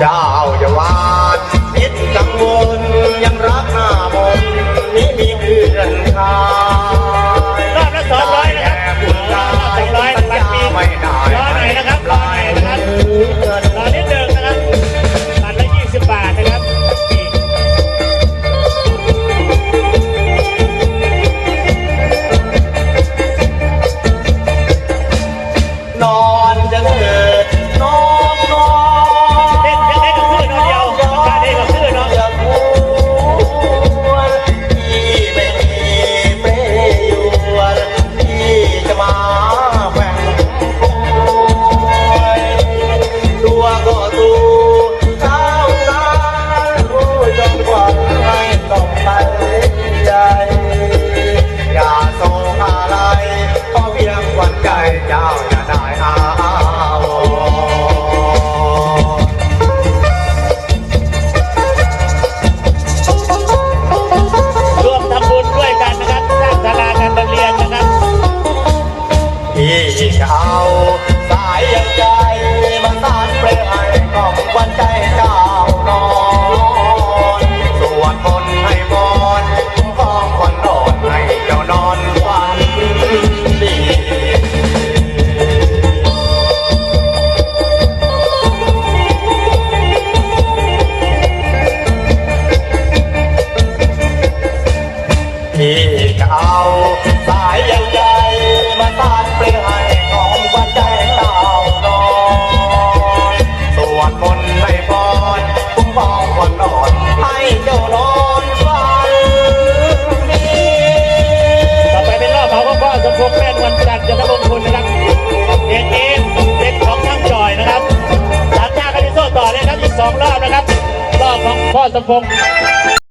เจ้าอย่าวานคิดกังวลยังรักหน้ามนไม่มีเพื่อนคา ที่เขาสายยังใจมาสานเปรย์ของวันใจเจ้านอนสวดมนต์ให้มอนของคนนอนให้เจ้านอนฝันดีที่ Tá Tampong.